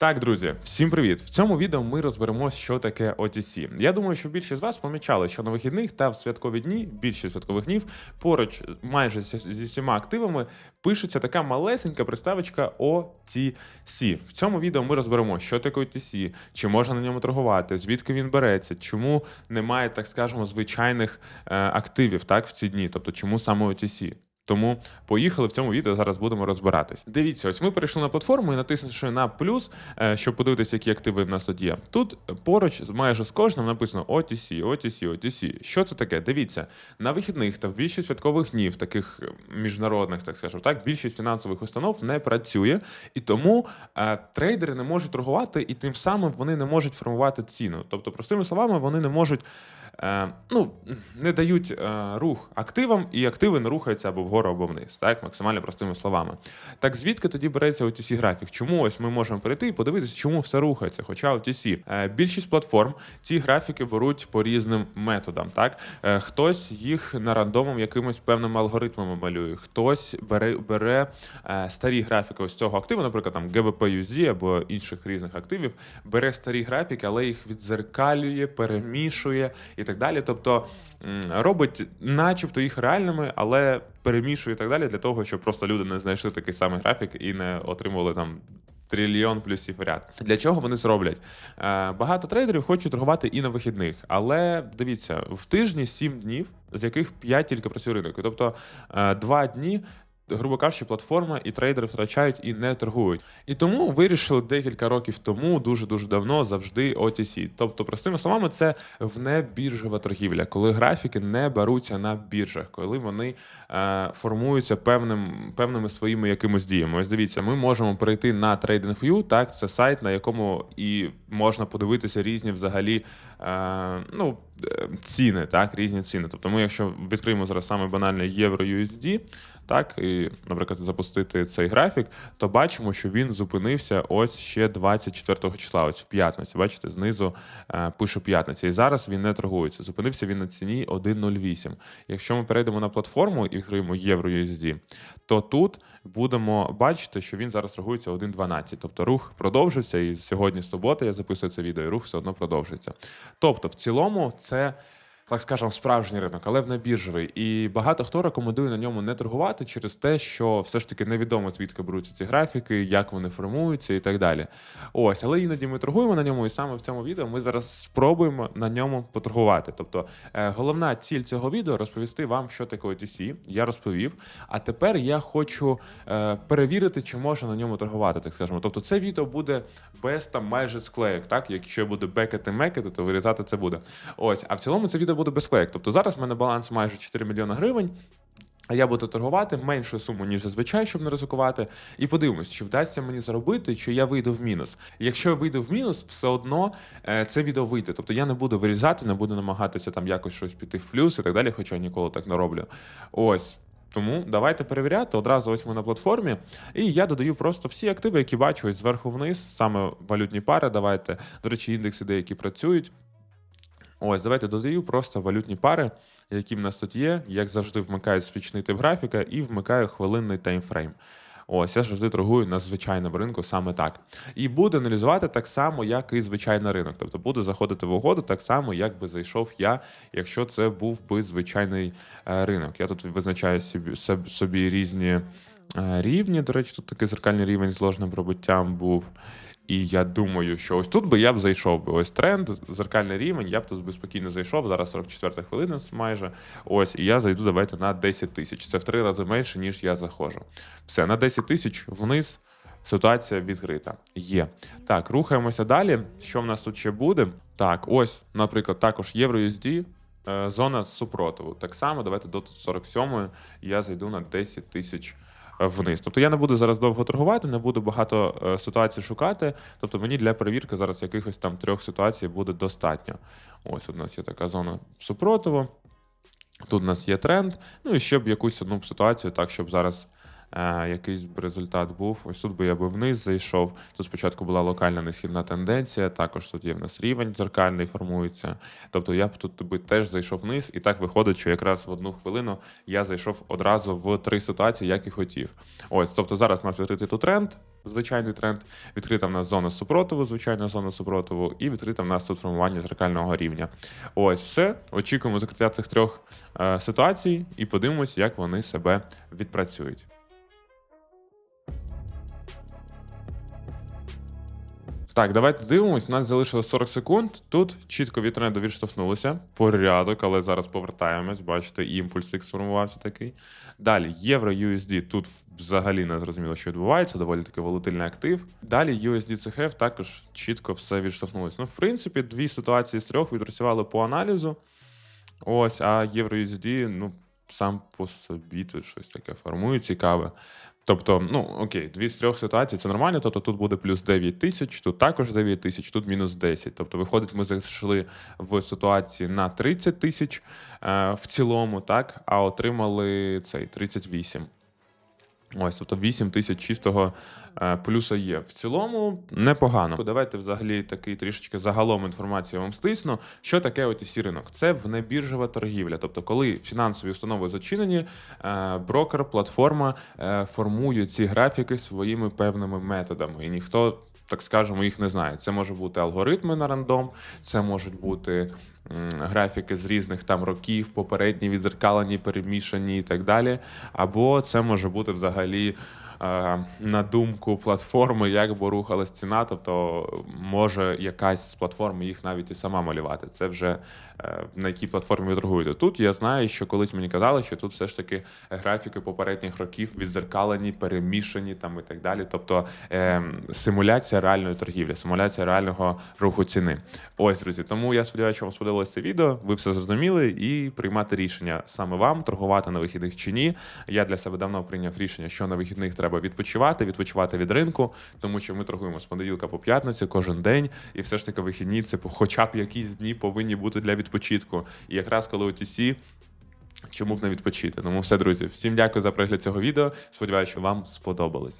Так, друзі, всім привіт! В цьому відео ми розберемо, що таке OTC. Я думаю, що більшість з вас помічали, що на вихідних та в святкові дні, більшість святкових днів, поруч майже зі всіма активами пишеться така малесенька приставочка OTC. В цьому відео ми розберемо, що таке OTC, чи можна на ньому торгувати, звідки він береться, чому немає, так скажемо, звичайних е, активів так в ці дні, тобто чому саме OTC. Тому поїхали в цьому відео. Зараз будемо розбиратись. Дивіться, ось ми перейшли на платформу і натиснувши на плюс, е, щоб подивитися, які активи в нас тут є. Тут поруч майже з кожним написано OTC, OTC, OTC. Що це таке? Дивіться, на вихідних та в більшість святкових днів, таких е, міжнародних, так скажемо, так, більшість фінансових установ не працює, і тому е, трейдери не можуть торгувати, і тим самим вони не можуть формувати ціну. Тобто, простими словами, вони не можуть. Е, ну, не дають е, рух активам, і активи не рухаються або вгору, або вниз, так, максимально простими словами. Так звідки тоді береться OTC графік? Чому ось ми можемо перейти і подивитися, чому все рухається? Хоча OTC. Е, більшість платформ ці графіки беруть по різним методам. Так? Хтось їх на рандомом якимось певними алгоритмами малює, хтось бере, бере старі графіки ось цього активу, наприклад, там GBP-USD або інших різних активів, бере старі графіки, але їх відзеркалює, перемішує і так далі. Тобто робить, начебто, їх реальними, але перемішує і так далі для того, щоб просто люди не знайшли такий самий графік і не отримували там. Трильйон плюсів в ряд. Для чого вони це роблять? Е, багато трейдерів хочуть торгувати і на вихідних, але дивіться, в тижні 7 днів, з яких 5 тільки працює ринок. Тобто е, 2 дні грубо кажучи, платформа і трейдери втрачають і не торгують. І тому вирішили декілька років тому, дуже дуже давно, завжди OTC. Тобто, простими словами, це внебіржова торгівля, коли графіки не беруться на біржах, коли вони е, формуються певним, певними своїми якимось діями. Ось дивіться, ми можемо перейти на TradingView, так, це сайт, на якому і можна подивитися різні взагалі е, ну, е, ціни, так, різні ціни. Тобто, ми, якщо відкриємо зараз саме банальне євро USD, так, і, наприклад, запустити цей графік, то бачимо, що він зупинився ось ще 24 числа, ось в п'ятницю. Бачите, знизу е, пише п'ятниця. І зараз він не торгується. Зупинився він на ціні 1,08. Якщо ми перейдемо на платформу і відкриємо євро USD, то тут будемо бачити, що він зараз торгується 1,12. Тобто рух продовжився, і сьогодні субота я записую це відео, і рух все одно продовжується. Тобто, в цілому, це так скажемо, справжній ринок, але в небіржовий. І багато хто рекомендує на ньому не торгувати через те, що все ж таки невідомо звідки беруться ці графіки, як вони формуються і так далі. Ось, але іноді ми торгуємо на ньому, і саме в цьому відео ми зараз спробуємо на ньому поторгувати. Тобто, е, головна ціль цього відео розповісти вам, що таке OTC. Я розповів. А тепер я хочу е, перевірити, чи можна на ньому торгувати, так скажемо. Тобто, це відео буде без там майже склеєк. Так, якщо я буду бекати мекати, то вирізати це буде. Ось, а в цілому це відео буде без склеєк. Тобто зараз в мене баланс майже 4 мільйони гривень. А я буду торгувати меншу суму, ніж зазвичай, щоб не ризикувати. І подивимось, чи вдасться мені заробити, чи я вийду в мінус. Якщо я вийду в мінус, все одно е, це відео вийде. Тобто я не буду вирізати, не буду намагатися там якось щось піти в плюс і так далі, хоча я ніколи так не роблю. Ось. Тому давайте перевіряти. Одразу ось ми на платформі. І я додаю просто всі активи, які бачу ось зверху вниз, саме валютні пари. Давайте. До речі, індекси деякі працюють. Ось, давайте додаю просто валютні пари, які в нас тут є. Як завжди, вмикаю свічний тип графіка і вмикаю хвилинний таймфрейм. Ось, я завжди торгую на звичайному ринку саме так. І буду аналізувати так само, як і звичайний ринок. Тобто буду заходити в угоду так само, як би зайшов я, якщо це був би звичайний е, ринок. Я тут визначаю собі, собі, різні е, рівні. До речі, тут такий зеркальний рівень з ложним пробиттям був. І я думаю, що ось тут би я б зайшов би. Ось тренд, зеркальний рівень, я б тут би спокійно зайшов. Зараз 44 хвилина майже. Ось, і я зайду давайте на 10 тисяч. Це в три рази менше, ніж я заходжу. Все, на 10 тисяч вниз. Ситуація відкрита. Є. Так, рухаємося далі. Що в нас тут ще буде? Так, ось, наприклад, також євро-USD, е, зона супротиву. Так само, давайте до 47 я зайду на 10 тисяч вниз. Тобто я не буду зараз довго торгувати, не буду багато е, ситуацій шукати. Тобто мені для перевірки зараз якихось там трьох ситуацій буде достатньо. Ось у нас є така зона супротиву. Тут у нас є тренд. Ну і ще б якусь одну ситуацію, так, щоб зараз е, якийсь б результат був. Ось тут би я би вниз зайшов. Тут спочатку була локальна несхідна тенденція, також тут є в нас рівень дзеркальний формується. Тобто я б тут би теж зайшов вниз, і так виходить, що якраз в одну хвилину я зайшов одразу в три ситуації, як і хотів. Ось, тобто зараз нас відкритий тут тренд, звичайний тренд, відкрита в нас зона супротиву, звичайна зона супротиву, і відкрита в нас тут формування зеркального рівня. Ось все. Очікуємо закриття цих трьох е, ситуацій і подивимось, як вони себе відпрацюють. Так, давайте дивимось. Нас залишилось 40 секунд. Тут чітко від відштовхнулося. Порядок, але зараз повертаємось. Бачите, імпульс X сформувався такий. Далі євро USD. Тут взагалі не зрозуміло, що відбувається. Доволі таки волатильний актив. Далі USD CHF також чітко все відштовхнулося. Ну, в принципі, дві ситуації з трьох відпрацювали по аналізу. Ось, а євро USD, ну, сам по собі тут щось таке формує цікаве. Тобто, ну окей, дві з трьох ситуацій це нормально. Тобто тут буде плюс 9 тисяч, тут також 9 тисяч, тут мінус 10. Тобто, виходить, ми зайшли в ситуації на 30 тисяч е, в цілому, так, а отримали цей 38. Ось, тобто 8 тисяч чистого е, плюса є. В цілому непогано. Давайте взагалі такий трішечки загалом інформацію вам стисну. Що таке OTC ринок? Це внебіржова торгівля. Тобто, коли фінансові установи зачинені, е, брокер, платформа е, формує ці графіки своїми певними методами, і ніхто. Так скажемо, їх не знає. Це може бути алгоритми на рандом, це можуть бути графіки з різних там років, попередні, відзеркалені, перемішані і так далі. Або це може бути взагалі на думку платформи, як би рухалась ціна. Тобто може якась з платформи їх навіть і сама малювати. Це вже е, на якій платформі ви торгуєте. Тут я знаю, що колись мені казали, що тут все ж таки графіки попередніх років відзеркалені, перемішані там і так далі. Тобто е, симуляція реальної торгівлі, симуляція реального руху ціни. Ось, друзі. Тому я сподіваюся, що вам сподобалося це відео. Ви все зрозуміли і приймати рішення саме вам, торгувати на вихідних чи ні. Я для себе давно прийняв рішення, що на вихідних треба відпочивати, відпочивати від ринку, тому що ми торгуємо з понеділка по п'ятницю кожен день, і все ж таки вихідні це хоча б якісь дні повинні бути для відпочитку. І якраз коли OTC Чому б не відпочити? Тому все, друзі, всім дякую за перегляд цього відео. Сподіваюся, що вам сподобалось.